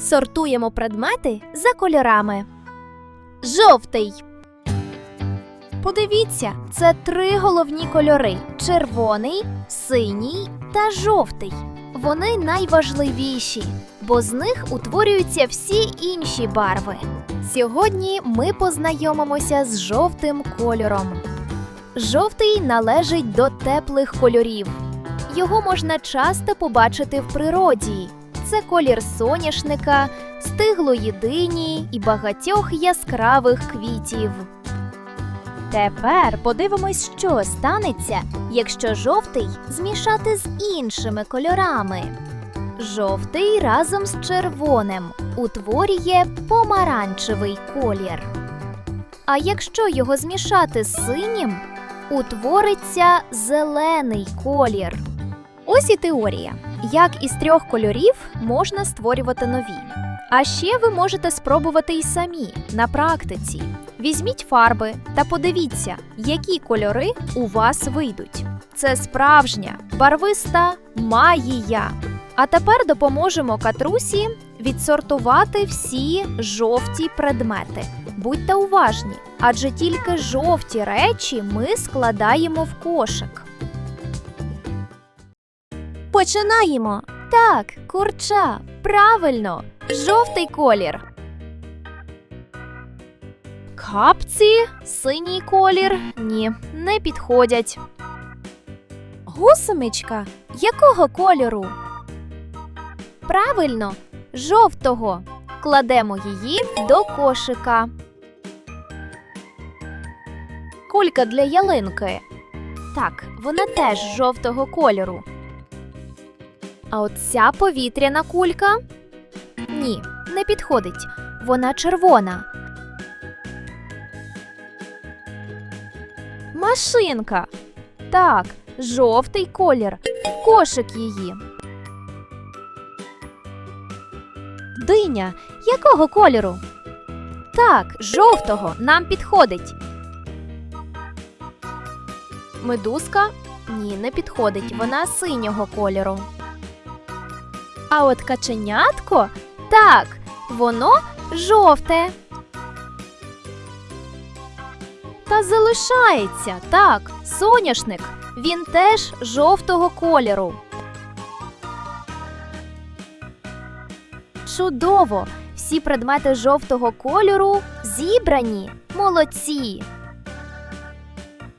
Сортуємо предмети за кольорами. Жовтий. Подивіться, це три головні кольори: червоний, синій та жовтий. Вони найважливіші, бо з них утворюються всі інші барви. Сьогодні ми познайомимося з жовтим кольором. Жовтий належить до теплих кольорів. Його можна часто побачити в природі. Це колір соняшника, стиглої дині і багатьох яскравих квітів. Тепер подивимось, що станеться, якщо жовтий змішати з іншими кольорами. Жовтий разом з червоним утворює помаранчевий колір. А якщо його змішати з синім, утвориться зелений колір. Ось і теорія, як із трьох кольорів можна створювати нові. А ще ви можете спробувати й самі на практиці. Візьміть фарби та подивіться, які кольори у вас вийдуть. Це справжня барвиста магія. А тепер допоможемо катрусі відсортувати всі жовті предмети. Будьте уважні, адже тільки жовті речі ми складаємо в кошик. Починаємо. Так, курча. Правильно. Жовтий колір. Капці, синій колір. Ні, не підходять. Гусеничка. Якого кольору? Правильно, жовтого. Кладемо її до кошика. Кулька для ялинки. Так, вона теж жовтого кольору. А от ця повітряна кулька? Ні, не підходить. Вона червона. Машинка. Так, жовтий колір. Кошик її. Диня. Якого кольору? Так, жовтого нам підходить. Медузка? Ні, не підходить. Вона синього кольору. А от каченятко? Так, воно жовте. Та залишається, так, соняшник. Він теж жовтого кольору. Чудово! Всі предмети жовтого кольору зібрані. Молодці!